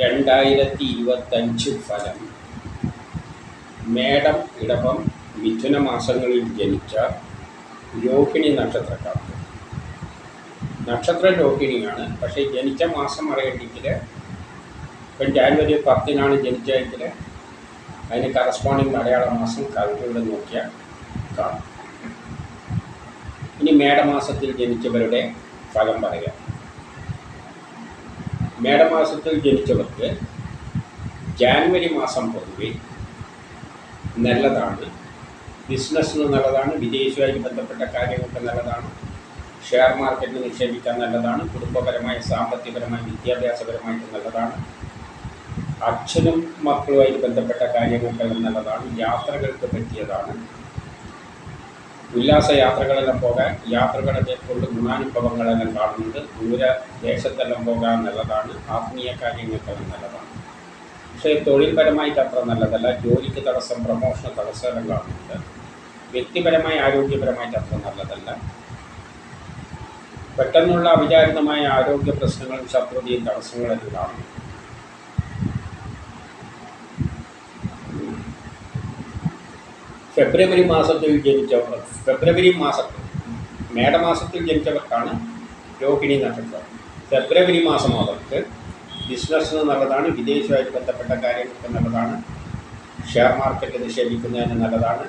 രണ്ടായിരത്തി ഇരുപത്തഞ്ച് ഫലം. മേടം ഇടവം മിഥുന മാസങ്ങളിൽ ജനിച്ച രോഹിണി നക്ഷത്രക്കാർക്ക്. നക്ഷത്ര രോഹിണിയാണ്. പക്ഷേ ജനിച്ച മാസം അറിയണമെങ്കിൽ ഇപ്പം ജാനുവരി പത്തിനാണ് ജനിച്ചതെങ്കിൽ അതിന് കറസ്പോണ്ടിങ് മലയാള മാസം കവിതയുടെ നോക്കിയാൽ കാണും. ഇനി മേടമാസത്തിൽ ജനിച്ചവരുടെ ഫലം പറയാം മേടമാസത്തിൽ ജനിച്ചവർക്ക് ജാനുവരി മാസം പൊതുവെ നല്ലതാണ്. ബിസിനസ്സിന് നല്ലതാണ് വിദേശവുമായി ബന്ധപ്പെട്ട കാര്യങ്ങൾക്ക് നല്ലതാണ് ഷെയർ മാർക്കറ്റിൽ നിക്ഷേപിക്കാൻ നല്ലതാണ് കുടുംബപരമായി സാമ്പത്തികപരമായി വിദ്യാഭ്യാസപരമായിട്ട് നല്ലതാണ്. അച്ഛനും മക്കളുമായി ബന്ധപ്പെട്ട കാര്യങ്ങൾക്കെല്ലാം നല്ലതാണ് യാത്രകൾക്ക് പറ്റിയതാണ്. ഉല്ലാസ യാത്രകളെല്ലാം പോകാൻ യാത്രകളെ കൊണ്ട് ഗുണാനുഭവങ്ങളെല്ലാം കാണുന്നത് ദൂര ദേശത്തെല്ലാം പോകാൻ നല്ലതാണ് ആത്മീയ കാര്യങ്ങൾക്കെല്ലാം നല്ലതാണ്. പക്ഷേ തൊഴിൽപരമായിട്ട് അത്ര നല്ലതല്ല ജോലിക്ക് തടസ്സം പ്രമോഷന് തടസ്സമെല്ലാം കാണുന്നുണ്ട്. വ്യക്തിപരമായി ആരോഗ്യപരമായിട്ട് അത്ര നല്ലതല്ല. പെട്ടെന്നുള്ള അവിചാരിതമായ ആരോഗ്യ പ്രശ്നങ്ങളും ശത്രുതയും തടസ്സങ്ങളെല്ലാം കാണുന്നു ഫെബ്രുവരി മാസത്തിൽ ജനിച്ചവർ ഫെബ്രുവരി മാസത്തിൽ മേടമാസത്തിൽ ജനിച്ചവർക്കാണ് രോഹിണി നക്ഷത്രം. ഫെബ്രുവരി മാസം അവർക്ക് ബിസിനസ് നല്ലതാണ് വിദേശമായിട്ട് ബന്ധപ്പെട്ട കാര്യങ്ങൾക്ക് നല്ലതാണ് ഷെയർ മാർക്കറ്റ് നിക്ഷേപിക്കുന്നതിന് നല്ലതാണ്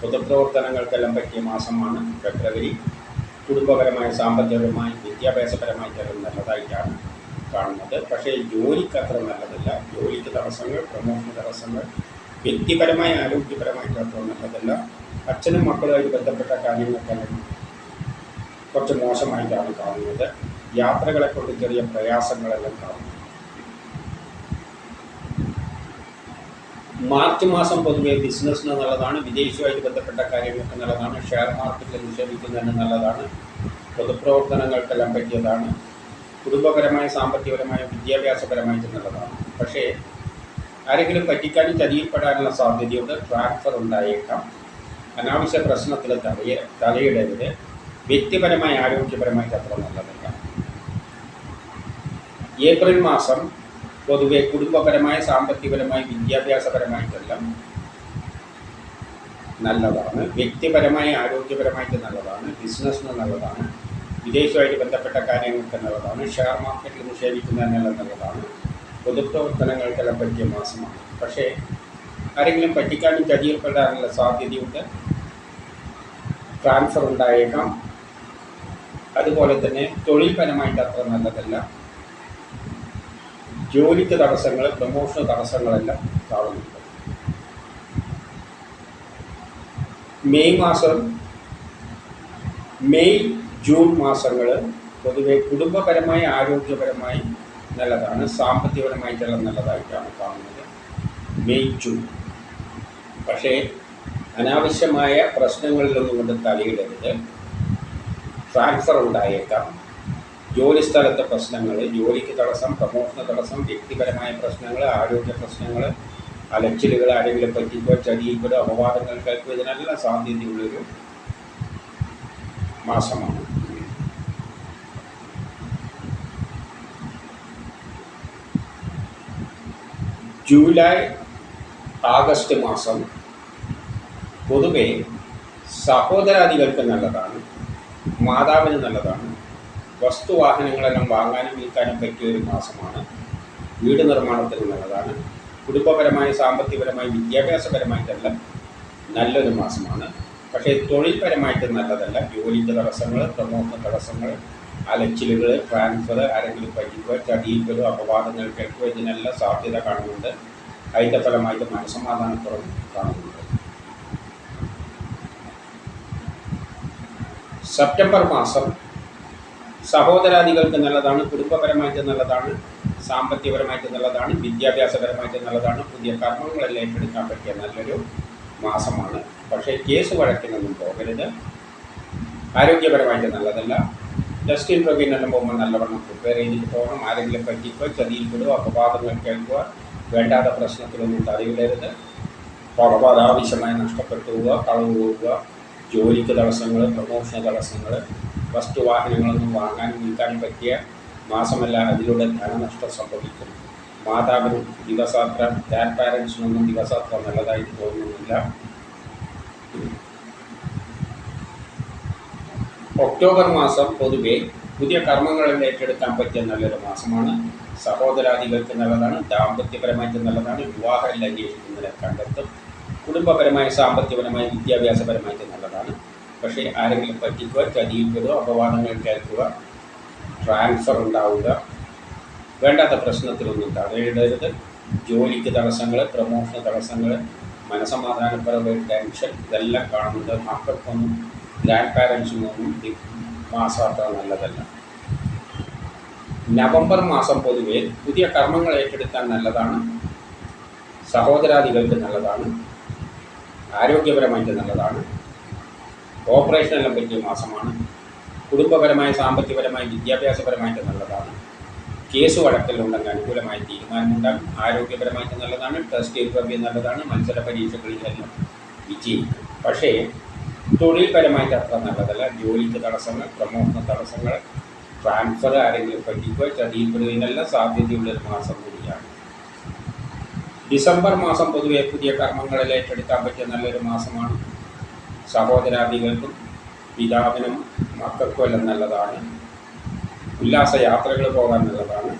പൊതുപ്രവർത്തനങ്ങൾക്കെല്ലാം പറ്റിയ മാസമാണ് ഫെബ്രുവരി. കുടുംബപരമായ സാമ്പത്തികപരമായി വിദ്യാഭ്യാസപരമായിട്ടെല്ലാം നല്ലതായിട്ടാണ് കാണുന്നത്. പക്ഷേ ജോലിക്ക് അത്ര നല്ലതല്ല. ജോലിക്ക് തടസ്സങ്ങൾ പ്രമോഷന് തടസ്സങ്ങൾ വ്യക്തിപരമായ ആരോഗ്യപരമായിട്ടാണ് അതല്ല അച്ഛനും മക്കളുമായിട്ട് ബന്ധപ്പെട്ട കാര്യങ്ങളൊക്കെ കുറച്ച് മോശമായിട്ടാണ് കാണുന്നത്. യാത്രകളെ കൊണ്ട് ചെറിയ പ്രയാസങ്ങളെല്ലാം കാണുന്നു. മാർച്ച് മാസം പൊതുവെ ബിസിനസ്സിന് നല്ലതാണ് വിദേശവുമായിട്ട് ബന്ധപ്പെട്ട കാര്യങ്ങൾക്ക് നല്ലതാണ് ഷെയർ മാർക്കറ്റിൽ നിക്ഷേപിക്കുന്നതിന് നല്ലതാണ് പൊതുപ്രവർത്തനങ്ങൾക്കെല്ലാം പറ്റിയതാണ് കുടുംബപരമായ സാമ്പത്തികപരമായ വിദ്യാഭ്യാസപരമായിട്ട് നല്ലതാണ്. പക്ഷേ ആരെങ്കിലും പറ്റിക്കാനും ചതിയിൽപ്പെടാനുള്ള സാധ്യതയുണ്ട്. ട്രാൻസ്ഫർ ഉണ്ടായേക്കാം. അനാവശ്യ പ്രശ്നത്തിൽ തലയെ തലയിടരുത്. വ്യക്തിപരമായ ആരോഗ്യപരമായി അത്ര നല്ലതല്ല. ഏപ്രിൽ മാസം പൊതുവെ കുടുംബപരമായ സാമ്പത്തികപരമായ വിദ്യാഭ്യാസപരമായിട്ടെല്ലാം നല്ലതാണ്. വ്യക്തിപരമായി ആരോഗ്യപരമായിട്ട് നല്ലതാണ്. ബിസിനസ്സിന് നല്ലതാണ്. വിദേശവുമായിട്ട് ബന്ധപ്പെട്ട കാര്യങ്ങൾക്ക് നല്ലതാണ്. ഷെയർ മാർക്കറ്റിൽ നിക്ഷേപിക്കുന്നതിനെല്ലാം നല്ലതാണ്. പൊതുപ്രവർത്തനങ്ങൾക്കെല്ലാം പറ്റിയ മാസമാണ്. പക്ഷേ ആരെങ്കിലും പറ്റിക്കാനും ചതിയിൽപ്പെടാനുള്ള സാധ്യതയുണ്ട്. ട്രാൻസ്ഫർ ഉണ്ടായേക്കാം. അതുപോലെ തന്നെ തൊഴിൽപരമായിട്ട് അത്ര നല്ലതല്ല. ജോലിക്ക് തടസ്സങ്ങൾ പ്രൊമോഷൻ തടസ്സങ്ങളെല്ലാം കാണുന്നുണ്ട് മെയ് മാസം മെയ് ജൂൺ മാസങ്ങൾ പൊതുവെ കുടുംബപരമായി ആരോഗ്യപരമായി നല്ലതാണ്. സാമ്പത്തികപരമായിട്ടെല്ലാം നല്ലതായിട്ടാണ് കാണുന്നത്. May June. പക്ഷേ അനാവശ്യമായ പ്രശ്നങ്ങളിലൊന്നും കൊണ്ട് തലയിടരുത്. ട്രാൻസ്ഫർ ഉണ്ടായേക്കാം. ജോലിസ്ഥലത്തെ പ്രശ്നങ്ങൾ ജോലിക്ക് തടസ്സം പ്രമോഷന് തടസ്സം വ്യക്തിപരമായ പ്രശ്നങ്ങൾ ആരോഗ്യ പ്രശ്നങ്ങൾ അലച്ചിലുകൾ ആരെങ്കിലും പറ്റിക്കോ ചതിയിക്കോ അപവാദങ്ങൾ കേൾക്കുക ഇതിനെല്ലാം സാധ്യതയുള്ളൊരു മാസമാണ്. ജൂലൈ ആഗസ്റ്റ് മാസം പൊതുവെ സഹോദരാദികൾക്ക് നല്ലതാണ് മാതാവിന് നല്ലതാണ് വസ്തുവാഹനങ്ങളെല്ലാം വാങ്ങാനും വിൽക്കാനും പറ്റിയ ഒരു മാസമാണ്. വീട് നിർമ്മാണത്തിന് നല്ലതാണ്. കുടുംബപരമായി സാമ്പത്തികപരമായി വിദ്യാഭ്യാസപരമായിട്ടെല്ലാം നല്ലൊരു മാസമാണ്. പക്ഷേ തൊഴിൽപരമായിട്ട് നല്ലതല്ല. ജോലിക്ക് തടസ്സങ്ങൾ പ്രമോഷൻ തടസ്സങ്ങൾ അലച്ചിലുകൾ ട്രാൻസ്ഫർ അല്ലെങ്കിൽ പരിപ്പ് ചതിയിക്കലോ അപവാദങ്ങൾ കേൾക്കുക ഇതിനെല്ലാം സാധ്യത കാണുന്നുണ്ട്. അതിന്റെ ഫലമായിട്ട് മനസ്സമാധാനക്കുറവ് കാണുന്നുണ്ട്. സെപ്റ്റംബർ മാസം സഹോദരാദികൾക്ക് നല്ലതാണ് കുടുംബപരമായിട്ട് നല്ലതാണ് സാമ്പത്തികപരമായിട്ട് നല്ലതാണ് വിദ്യാഭ്യാസപരമായിട്ട് നല്ലതാണ് പുതിയ കർമ്മങ്ങളെല്ലാം ഏറ്റെടുക്കാൻ പറ്റിയ നല്ലൊരു മാസമാണ്. പക്ഷേ കേസ് വഴക്കിനൊന്നും പോകരുത്. ആരോഗ്യപരമായിട്ട് നല്ലതല്ല. ടെസ്റ്റ് ഇന്റർവ്യൂവിനെല്ലാം പോകുമ്പോൾ നല്ലവണ്ണം പ്രിപ്പയർ ചെയ്തിട്ട് പോകണം. ആരെങ്കിലും പറ്റിക്കോ ചതിയിൽപ്പെടുക അപവാദങ്ങൾ കേൾക്കുക വേണ്ടാത്ത പ്രശ്നത്തിലൊന്നും തടയിടരുത് പണം അനാവശ്യമായി നഷ്ടപ്പെട്ടു പോവുക കളവ് പോവുക. ജോലിക്ക് തടസ്സങ്ങൾ പ്രമോഷന് തടസ്സങ്ങൾ വസ്തുവാഹനങ്ങളൊന്നും വാങ്ങാനും വിൽക്കാൻ പറ്റിയ മാസമല്ല അതിലൂടെ ധനനഷ്ടം സംഭവിക്കും. മാതാവിനും ദിവസാത്ര ഗ്രാൻഡ് പാരൻസിനൊന്നും ദിവസാത്ര നല്ലതായി തോന്നുന്നില്ല. ഒക്ടോബർ മാസം പൊതുവെ പുതിയ കർമ്മങ്ങളിൽ ഏറ്റെടുക്കാൻ പറ്റിയ നല്ലൊരു മാസമാണ്. സഹോദരാദികൾക്ക് നല്ലതാണ് ദാമ്പത്യപരമായിട്ട് നല്ലതാണ് വിവാഹം അന്വേഷിക്കുന്നതിനെ കണ്ടെത്തും. കുടുംബപരമായി സാമ്പത്തികപരമായി വിദ്യാഭ്യാസപരമായിട്ട് നല്ലതാണ്. പക്ഷേ ആരെങ്കിലും പറ്റിക്കുക ചതിയിൽപ്പെടുക അപവാദങ്ങൾ കേൾക്കുക ട്രാൻസ്ഫർ ഉണ്ടാവുക വേണ്ടാത്ത പ്രശ്നത്തിലൊന്നും തടയിടരുത് ജോലിക്ക് തടസ്സങ്ങൾ പ്രമോഷന് തടസ്സങ്ങൾ മനസമാധാനപരമായ ടെൻഷൻ ഇതെല്ലാം കാണുന്നത് മക്കൾക്കൊന്നും ഗ്രാൻഡ് പാരൻസിൽ പാരൻസിനൊന്നും മാസാത്ര നല്ലതല്ല. നവംബർ മാസം പൊതുവെ പുതിയ കർമ്മങ്ങൾ ഏറ്റെടുക്കാൻ നല്ലതാണ്. സഹോദരാദികൾക്ക് നല്ലതാണ്. ആരോഗ്യപരമായിട്ട് നല്ലതാണ്. ഓപ്പറേഷനെല്ലാം പറ്റിയ മാസമാണ്. കുടുംബപരമായ സാമ്പത്തികപരമായ വിദ്യാഭ്യാസപരമായിട്ട് നല്ലതാണ്. കേസ് വഴക്കലുണ്ടെങ്കിൽ അനുകൂലമായ തീരുമാനമുണ്ടാകും. ആരോഗ്യപരമായിട്ട് നല്ലതാണ്. ടെസ്റ്റ് ഇന്റർവ്യൂ നല്ലതാണ്. മത്സര പരീക്ഷകളിലെല്ലാം വിജയിക്കും. പക്ഷേ തൊഴിൽപരമായിട്ട് അത്ര നല്ലതല്ല. ജോലിക്ക് തടസ്സങ്ങൾ പ്രമോഷണ തടസ്സങ്ങൾ ട്രാൻസ്ഫർ ആരെങ്കിലും പറ്റിക്കുക ചതിയിൽപ്പെടുന്നതിനെല്ലാം സാധ്യതയുള്ളൊരു മാസം കൂടിയാണ്. ഡിസംബർ മാസം പൊതുവെ പുതിയ കർമ്മങ്ങളിൽ ഏറ്റെടുക്കാൻ പറ്റിയ നല്ലൊരു മാസമാണ്. സഹോദരാദികൾക്കും പിതാവിനും മക്കൾക്കും എല്ലാം നല്ലതാണ്. ഉല്ലാസ യാത്രകൾ പോകാൻ നല്ലതാണ്.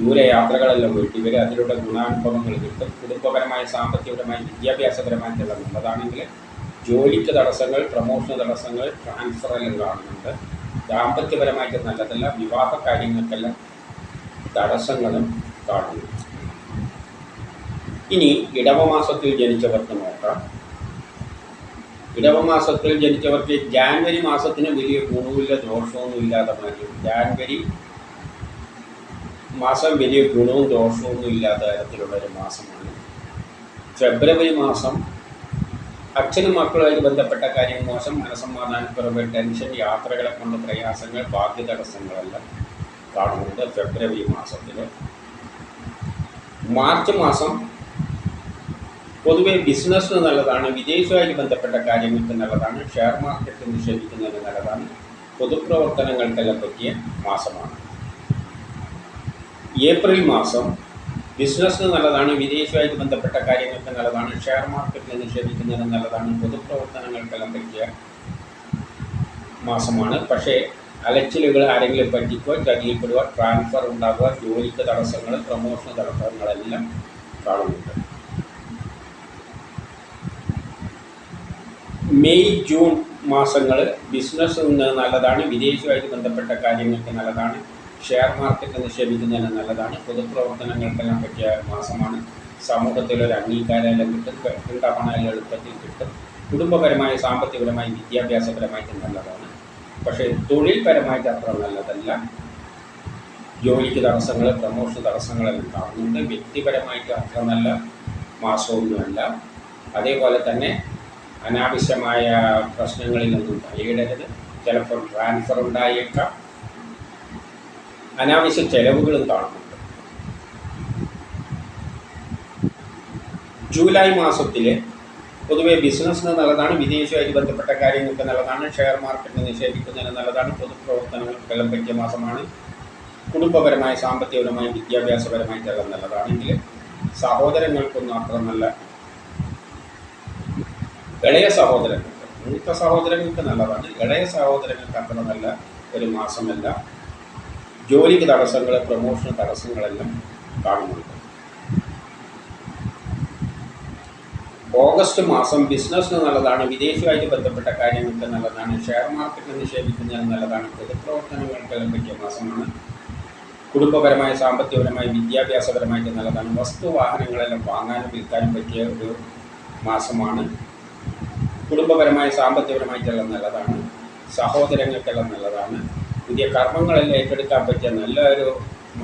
ദൂരെ യാത്രകളെല്ലാം വീട്ടി വരെ അതിലൂടെ ഗുണാനുഭവങ്ങൾ കിട്ടും. കുടുംബപരമായ സാമ്പത്തികപരമായ വിദ്യാഭ്യാസപരമായിട്ടുള്ള നല്ലതാണെങ്കിൽ ജോലിക്ക് തടസ്സങ്ങൾ പ്രമോഷൻ തടസ്സങ്ങൾ ട്രാൻസ്ഫർ എല്ലാം കാണുന്നുണ്ട്. ദാമ്പത്യപരമായിട്ട് നല്ലതല്ല വിവാഹ കാര്യങ്ങൾക്കെല്ലാം തടസ്സങ്ങളും കാണുന്നു ഇനി ഇടവമാസത്തിൽ ജനിച്ചവർക്ക് നോക്കാം. ഇടവമാസത്തിൽ ജനിച്ചവർക്ക് ജാൻവരി മാസത്തിന് വലിയ ഗുണവുമില്ല ദോഷമൊന്നും ഇല്ലാതെ മാറ്റും ജാൻവരി മാസം വലിയ ഗുണവും ദോഷമൊന്നും ഇല്ലാത്ത തരത്തിലുള്ള ഒരു മാസമാണ്. ഫെബ്രുവരി മാസം അച്ഛനും മക്കളുമായി ബന്ധപ്പെട്ട കാര്യം മോശം മനസ്സമാധാനക്കുറവ് ടെൻഷൻ യാത്രകളെ കൊണ്ട് പ്രയാസങ്ങൾ ബാധ്യ തടസ്സങ്ങളെല്ലാം കാണുന്നുണ്ട് ഫെബ്രുവരി മാസത്തിൽ മാർച്ച് മാസം പൊതുവെ ബിസിനസ്സിന് നല്ലതാണ് വിദേശവുമായി ബന്ധപ്പെട്ട കാര്യങ്ങൾക്ക് നല്ലതാണ് ഷെയർ മാർക്കറ്റ് നിക്ഷേപിക്കുന്നതിന് നല്ലതാണ് പൊതുപ്രവർത്തനങ്ങൾക്കെല്ലാം പറ്റിയ മാസമാണ്. ഏപ്രിൽ മാസം ബിസിനസ്സിന് നല്ലതാണ് വിദേശവുമായിട്ട് ബന്ധപ്പെട്ട കാര്യങ്ങൾക്ക് നല്ലതാണ് ഷെയർ മാർക്കറ്റിൽ നിക്ഷേപിക്കുന്നതിന് നല്ലതാണ് പൊതുപ്രവർത്തനങ്ങൾക്കെല്ലാം പറ്റിയ മാസമാണ്. പക്ഷേ അലച്ചിലുകൾ ആരെങ്കിലും പറ്റിക്കുക ചതിയിൽപ്പെടുക ട്രാൻസ്ഫർ ഉണ്ടാകുക ജോലിക്ക് തടസ്സങ്ങൾ പ്രൊമോഷൻ തടസ്സങ്ങളെല്ലാം കാണുന്നുണ്ട്. മെയ് ജൂൺ മാസങ്ങൾ ബിസിനസ് നല്ലതാണ് വിദേശവുമായിട്ട് ബന്ധപ്പെട്ട കാര്യങ്ങൾക്ക് നല്ലതാണ്. ഷെയർ മാർക്കറ്റ് നിക്ഷേപിക്കുന്നതിന് നല്ലതാണ്. പൊതുപ്രവർത്തനങ്ങൾക്കെല്ലാം പറ്റിയ മാസമാണ്. സമൂഹത്തിലൊരു അംഗീകാരമെല്ലാം കിട്ടും. ഉണ്ടാവണമെല്ലാം എളുപ്പത്തിൽ കിട്ടും. കുടുംബപരമായ സാമ്പത്തികപരമായി വിദ്യാഭ്യാസപരമായിട്ട് നല്ലതാണ്. പക്ഷേ തൊഴിൽപരമായിട്ട് അത്ര നല്ലതല്ല. ജോലിക്ക് തടസ്സങ്ങൾ പ്രമോഷൻ തടസ്സങ്ങളെല്ലാം കാണുന്നുണ്ട്. വ്യക്തിപരമായിട്ട് അത്ര നല്ല മാസമൊന്നുമല്ല. അതേപോലെ തന്നെ അനാവശ്യമായ പ്രശ്നങ്ങളിലൊന്നും തലയിടരുത്. ചിലപ്പോൾ ട്രാൻസ്ഫർ ഉണ്ടായേക്കാം. അനാവശ്യ ചെലവുകളും കാണുന്നുണ്ട് ജൂലൈ മാസത്തിൽ പൊതുവെ ബിസിനസ്സിന് നല്ലതാണ് വിദേശവുമായി ബന്ധപ്പെട്ട കാര്യങ്ങൾക്ക് നല്ലതാണ് ഷെയർ മാർക്കറ്റിന് നിക്ഷേപിക്കുന്നതിന് നല്ലതാണ് പൊതുപ്രവർത്തനങ്ങൾക്കെല്ലാം പറ്റിയ മാസമാണ്. കുടുംബപരമായ സാമ്പത്തികപരമായ വിദ്യാഭ്യാസപരമായിട്ടെല്ലാം നല്ലതാണെങ്കിൽ സഹോദരങ്ങൾക്കൊന്നും അത്ര നല്ല ഇളയ സഹോദരങ്ങൾക്ക് മൂത്ത സഹോദരങ്ങൾക്ക് നല്ലതാണ് ഇളയ സഹോദരങ്ങൾക്ക് അത്ര നല്ല ഒരു മാസമല്ല. ജോലിക്ക് തടസ്സങ്ങൾ പ്രൊമോഷൻ തടസ്സങ്ങളെല്ലാം കാണുന്നുണ്ട്. ഓഗസ്റ്റ് മാസം ബിസിനസ്സിന് നല്ലതാണ് വിദേശമായിട്ട് ബന്ധപ്പെട്ട കാര്യങ്ങൾക്ക് നല്ലതാണ് ഷെയർ മാർക്കറ്റിൽ നിക്ഷേപിക്കുന്നതിന് നല്ലതാണ് പൊതുപ്രവർത്തനങ്ങൾക്കെല്ലാം പറ്റിയ മാസമാണ്. കുടുംബപരമായ സാമ്പത്തികപരമായ വിദ്യാഭ്യാസപരമായിട്ട് നല്ലതാണ് വസ്തു വാഹനങ്ങളെല്ലാം വാങ്ങാനും വിൽക്കാനും പറ്റിയ ഒരു മാസമാണ്. കുടുംബപരമായ സാമ്പത്തികപരമായിട്ടെല്ലാം നല്ലതാണ് സഹോദരങ്ങൾക്കെല്ലാം നല്ലതാണ്. പുതിയ കർമ്മങ്ങളെല്ലാം ഏറ്റെടുക്കാൻ പറ്റിയ നല്ലൊരു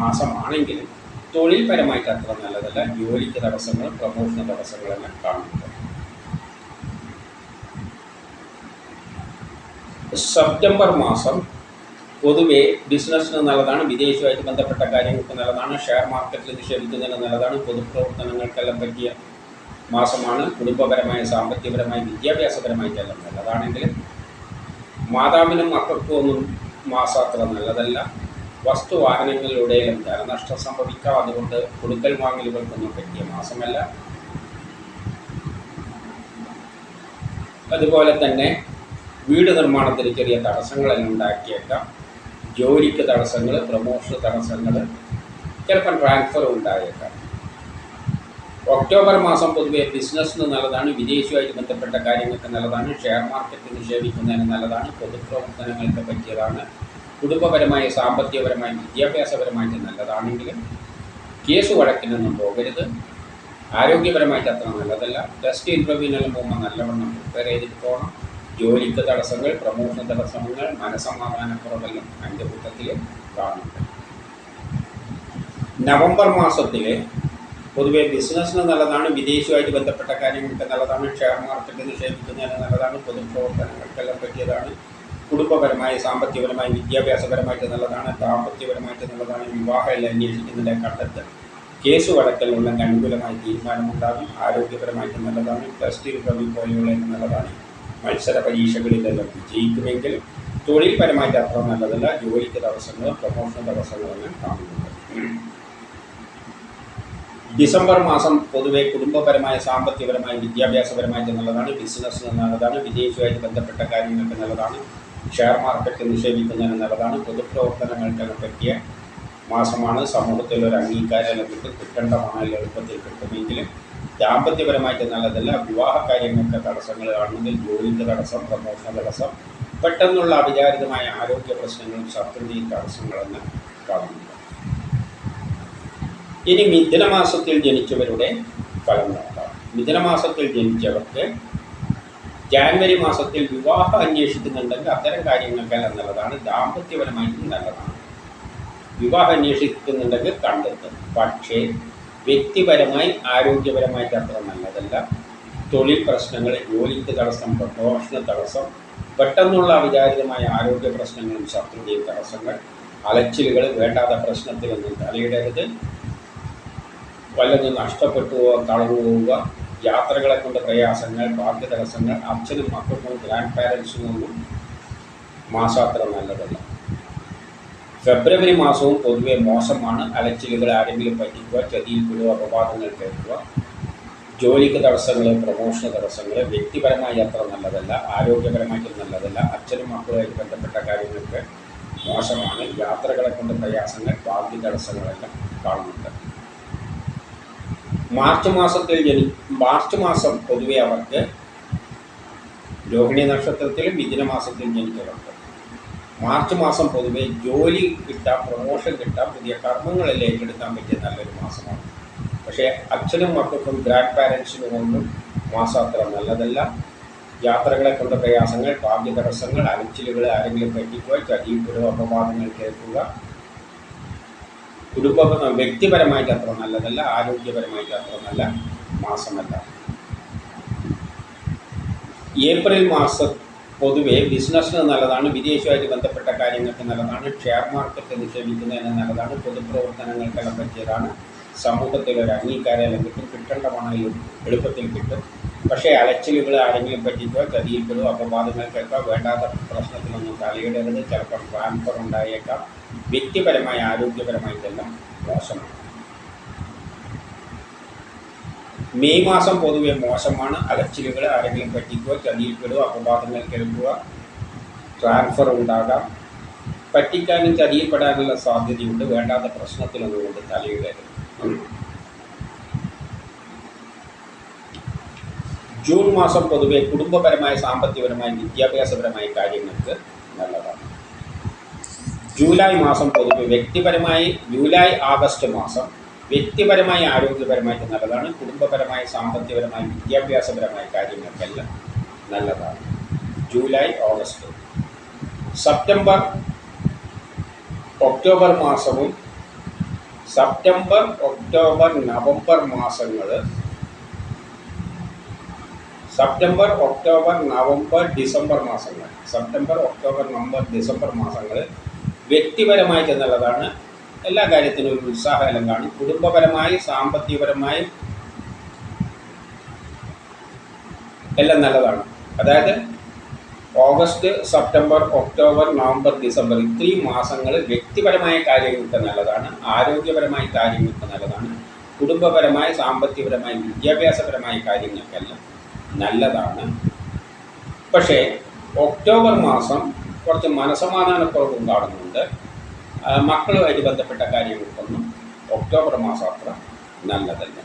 മാസമാണെങ്കിലും തൊഴിൽപരമായിട്ട് അത്ര നല്ലതല്ല. ജോലിക്ക് തടസ്സങ്ങൾ പ്രമോഷൻ തടസ്സങ്ങളെല്ലാം കാണുന്നുണ്ട്. സെപ്റ്റംബർ മാസം പൊതുവെ ബിസിനസ്സിന് നല്ലതാണ് വിദേശവുമായിട്ട് ബന്ധപ്പെട്ട കാര്യങ്ങൾക്ക് നല്ലതാണ് ഷെയർ മാർക്കറ്റിൽ നിക്ഷേപിക്കുന്നതിന് നല്ലതാണ് പൊതുപ്രവർത്തനങ്ങൾക്കെല്ലാം പറ്റിയ മാസമാണ്. കുടുംബപരമായ സാമ്പത്തികപരമായ വിദ്യാഭ്യാസപരമായിട്ടെല്ലാം നല്ലതാണെങ്കിൽ മാതാവിനും മക്കൾക്കും ഒന്നും മാസം അത്ര നല്ലതല്ല വസ്തുവാഹനങ്ങളിലൂടെ ധനനഷ്ടം സംഭവിക്കാം അതുകൊണ്ട് കൊടുക്കൽ വാങ്ങലുകൾക്കൊന്നും പറ്റിയ മാസമല്ല. അതുപോലെ തന്നെ വീട് നിർമ്മാണത്തിന് ചെറിയ തടസ്സങ്ങളെല്ലാം ഉണ്ടാക്കിയേക്കാം. ജോലിക്ക് തടസ്സങ്ങൾ പ്രമോഷൻ തടസ്സങ്ങൾ ചിലപ്പം ട്രാൻസ്ഫർ ഉണ്ടായേക്കാം. ഒക്ടോബർ മാസം പൊതുവെ ബിസിനസ്സിന് നല്ലതാണ് വിദേശവുമായിട്ട് ബന്ധപ്പെട്ട കാര്യങ്ങൾക്ക് നല്ലതാണ് ഷെയർ മാർക്കറ്റ് നിക്ഷേപിക്കുന്നതിന് നല്ലതാണ് പൊതുപ്രവർത്തനങ്ങൾക്ക് പറ്റിയതാണ്. കുടുംബപരമായ സാമ്പത്തികപരമായ വിദ്യാഭ്യാസപരമായിട്ട് നല്ലതാണെങ്കിലും കേസ് വഴക്കിനൊന്നും പോകരുത്. ആരോഗ്യപരമായിട്ട് അത്ര നല്ലതല്ല. ടെസ്റ്റ് ഇന്റർവ്യൂവിനെല്ലാം പോകുമ്പോൾ നല്ലവണ്ണം പ്രിപ്പയർ ചെയ്തിട്ട് പോകണം ജോലിക്ക് തടസ്സങ്ങൾ പ്രമോഷൻ തടസ്സങ്ങൾ മനസമാധാനക്കുറവെല്ലാം അതിന്റെ കൂട്ടത്തിൽ കാണുന്നുണ്ട് നവംബർ മാസത്തിൽ പൊതുവെ ബിസിനസ്സിന് നല്ലതാണ് വിദേശവുമായിട്ട് ബന്ധപ്പെട്ട കാര്യങ്ങൾക്ക് നല്ലതാണ് ഷെയർ മാർക്കറ്റ് നിക്ഷേപിക്കുന്നതിന് നല്ലതാണ് പൊതുപ്രവർത്തനങ്ങൾക്കെല്ലാം പറ്റിയതാണ്. കുടുംബപരമായി സാമ്പത്തികപരമായി വിദ്യാഭ്യാസപരമായിട്ട് നല്ലതാണ് ദാമ്പത്യപരമായിട്ട് നല്ലതാണ് വിവാഹമെല്ലാം അന്വേഷിക്കുന്നതിന്റെ കണ്ടെത്തൽ. കേസ് വഴക്കലുള്ള അനുകൂലമായ തീരുമാനമുണ്ടാകും ആരോഗ്യപരമായിട്ട് നല്ലതാണ് പ്ലസ് ടു പ്രവി പോലെയുള്ള നല്ലതാണ്. മത്സര പരീക്ഷകളിലെല്ലാം വിജയിക്കുമെങ്കിൽ തൊഴിൽപരമായിട്ട് അത്ര നല്ലതല്ല ജോലിക്ക് തടസ്സങ്ങളും പ്രൊമോഷൻ തടസ്സങ്ങളെല്ലാം കാണുന്നുണ്ട്. ഡിസംബർ മാസം പൊതുവെ കുടുംബപരമായ സാമ്പത്തികപരമായ വിദ്യാഭ്യാസപരമായിട്ട് നല്ലതാണ് ബിസിനസ് നല്ലതാണ് വിദേശവുമായിട്ട് ബന്ധപ്പെട്ട കാര്യങ്ങൾക്ക് നല്ലതാണ് ഷെയർ മാർക്കറ്റ് നിക്ഷേപിക്കുന്നതിന് നല്ലതാണ് പൊതുപ്രവർത്തനങ്ങൾക്ക് പറ്റിയ മാസമാണ്. സമൂഹത്തിൽ ഒരു അംഗീകാരം കിട്ടും കിട്ടേണ്ട എളുപ്പത്തിൽ കിട്ടുമെങ്കിലും ദാമ്പത്യപരമായിട്ട് നല്ലതല്ല. വിവാഹ കാര്യങ്ങൾക്ക് തടസ്സങ്ങൾ കാണുന്നതിൽ ജോലിന്റെ തടസ്സം പ്രമോഷൻ തടസ്സം പെട്ടെന്നുള്ള അവിചാരിതമായ ആരോഗ്യ പ്രശ്നങ്ങളും ശത്രുതയും തടസ്സങ്ങളെന്ന് കാണുന്നുണ്ട് ഇനി മിഥുനമാസത്തിൽ ജനിച്ചവരുടെ ഫലം നോക്കാം. മിഥുനമാസത്തിൽ ജനിച്ചവർക്ക് ജാനുവരി മാസത്തിൽ വിവാഹം അന്വേഷിക്കുന്നുണ്ടെങ്കിൽ അത്തരം കാര്യങ്ങൾക്കെല്ലാം നല്ലതാണ്. ദാമ്പത്യപരമായിട്ടും നല്ലതാണ്. വിവാഹം അന്വേഷിക്കുന്നുണ്ടെങ്കിൽ കണ്ടെത്തും. പക്ഷേ വ്യക്തിപരമായി ആരോഗ്യപരമായിട്ട് അത്ര നല്ലതല്ല. തൊഴിൽ പ്രശ്നങ്ങൾ ജോലിക്ക് തടസ്സം പ്രമോഷണ തടസ്സം പെട്ടെന്നുള്ള അവിചാരിതമായ ആരോഗ്യ പ്രശ്നങ്ങളും ശത്രുതയും തടസ്സങ്ങൾ അലച്ചിലുകൾ വേണ്ടാത്ത പ്രശ്നത്തിലൊന്നും തലയിടരുത്. വല്ലതും നഷ്ടപ്പെട്ടു പോവുക തളർന്നു പോവുക. യാത്രകളെ കൊണ്ട് പ്രയാസങ്ങൾ ബാക്കി തടസ്സങ്ങൾ അച്ഛനും മക്കൾക്കും ഗ്രാൻഡ് പാരൻസിനൊന്നും മാസാത്ര നല്ലതല്ല. ഫെബ്രുവരി മാസവും പൊതുവെ മോശമാണ്. അലച്ചിലുകൾ ആരെങ്കിലും പറ്റിക്കുക ചതിയിൽപ്പെടുക അപവാദങ്ങൾ കേൾക്കുക. ജോലിക്ക് തടസ്സങ്ങൾ പ്രമോഷണ തടസ്സങ്ങൾ വ്യക്തിപരമായി അത്ര നല്ലതല്ല ആരോഗ്യപരമായിട്ട് നല്ലതല്ല. അച്ഛനും മക്കളുമായിട്ട് ബന്ധപ്പെട്ട കാര്യങ്ങൾക്ക് മോശമാണ്. യാത്രകളെ കൊണ്ട് പ്രയാസങ്ങൾ ഭാഗ്യ തടസ്സങ്ങളെല്ലാം കാണുന്നുണ്ട്. മാർച്ച് മാസത്തിൽ ജനി മാർച്ച് മാസം പൊതുവെ അവർക്ക് രോഹിണി നക്ഷത്രത്തിലും മിഥുന മാസത്തിൽ ജനിച്ചവർക്ക്. മാർച്ച് മാസം പൊതുവെ ജോലി കിട്ടാം പ്രൊമോഷൻ കിട്ടാം പുതിയ കർമ്മങ്ങളെല്ലാം ഏറ്റെടുക്കാൻ പറ്റിയ നല്ലൊരു മാസമാണ്. പക്ഷേ അച്ഛനും മക്കൾക്കും ഗ്രാൻഡ് പാരൻസിനും ഒന്നും മാസം അത്ര നല്ലതല്ല. യാത്രകളെ കൊണ്ട പ്രയാസങ്ങൾ ഭാഗ്യ തടസ്സങ്ങൾ അലച്ചിലുകൾ ആരെങ്കിലും പറ്റിപ്പോയി ചതിയിൽപ്പെടുക അപവാദങ്ങൾ കേൾക്കുക. കുടുംബ വ്യക്തിപരമായിട്ട് അത്ര നല്ലതല്ല ആരോഗ്യപരമായിട്ട് അത്ര നല്ല മാസമല്ല. ഏപ്രിൽ മാസം പൊതുവെ ബിസിനസ്സിന് നല്ലതാണ് വിദേശവുമായിട്ട് ബന്ധപ്പെട്ട കാര്യങ്ങൾക്ക് നല്ലതാണ് ഷെയർ മാർക്കറ്റ് നിക്ഷേപിക്കുന്നതിന് നല്ലതാണ് പൊതുപ്രവർത്തനങ്ങൾക്കെല്ലാം പറ്റിയതാണ് സമൂഹത്തിൽ ഒരു അംഗീകാരം അല്ലെങ്കിൽ കിട്ടേണ്ട പണം എളുപ്പത്തിൽ കിട്ടും. പക്ഷേ അലച്ചിലുകൾ ആരെങ്കിലും പറ്റിയിട്ടോ ചതിയിട്ടതോ അപവാദങ്ങൾ കേൾക്കുക വേണ്ടാത്ത പ്രശ്നത്തിനൊന്നും തലയിടരുത്. ചിലപ്പോൾ ട്രാൻസ്ഫർ ഉണ്ടായേക്കാം. വ്യക്തിപരമായ തന്നെ മോശമാണ്. മെയ് മാസം പൊതുവെ മോശമാണ്. അലച്ചിലുകൾ ആരെങ്കിലും പറ്റിക്കുക ചതിയിൽപ്പെടുക അപവാദങ്ങൾ കേൾക്കുക ട്രാൻസ്ഫർ ഉണ്ടാകാം. പറ്റിക്കാനും ചതിയിൽപ്പെടാനുള്ള സാധ്യതയുണ്ട്. വേണ്ടാത്ത പ്രശ്നത്തിലൊന്നും കൊണ്ട് തലയിടരുത്. ജൂൺ മാസം പൊതുവെ കുടുംബപരമായ സാമ്പത്തികപരമായ വിദ്യാഭ്യാസപരമായ കാര്യങ്ങൾക്ക് നല്ലതാണ്. ജൂലൈ മാസം പൊതുവെ വ്യക്തിപരമായി ജൂലൈ ആഗസ്റ്റ് മാസം വ്യക്തിപരമായി ആരോഗ്യപരമായിട്ട് നല്ലതാണ്. കുടുംബപരമായ സാമ്പത്തികപരമായ വിദ്യാഭ്യാസപരമായ കാര്യങ്ങൾക്കെല്ലാം നല്ലതാണ്. ജൂലൈ ഓഗസ്റ്റ് സെപ്റ്റംബർ ഒക്ടോബർ മാസവും സെപ്റ്റംബർ ഒക്ടോബർ നവംബർ മാസങ്ങൾ സെപ്റ്റംബർ ഒക്ടോബർ നവംബർ ഡിസംബർ മാസങ്ങൾ. സെപ്റ്റംബർ ഒക്ടോബർ നവംബർ ഡിസംബർ മാസങ്ങൾ വ്യക്തിപരമായി ചെന്നുള്ളതാണ്. എല്ലാ കാര്യത്തിനും ഒരു ഉത്സാഹമെല്ലാം കാണും കുടുംബപരമായി സാമ്പത്തികപരമായി എല്ലാം നല്ലതാണ്. അതായത് August September October November December ഇത്രയും മാസങ്ങൾ വ്യക്തിപരമായ കാര്യങ്ങൾക്ക് നല്ലതാണ്. ആരോഗ്യപരമായ കാര്യങ്ങൾക്ക് നല്ലതാണ്. കുടുംബപരമായ സാമ്പത്തികപരമായ വിദ്യാഭ്യാസപരമായ കാര്യങ്ങൾക്കെല്ലാം നല്ലതാണ്. പക്ഷേ ഒക്ടോബർ മാസം കുറച്ച് മനസമാധാനക്കുറവ് ഉണ്ടാകുന്നുണ്ട്. മക്കളുമായിട്ട് ബന്ധപ്പെട്ട കാര്യങ്ങൾക്കൊന്നും ഒക്ടോബർ മാസം അത്ര നല്ലതല്ല.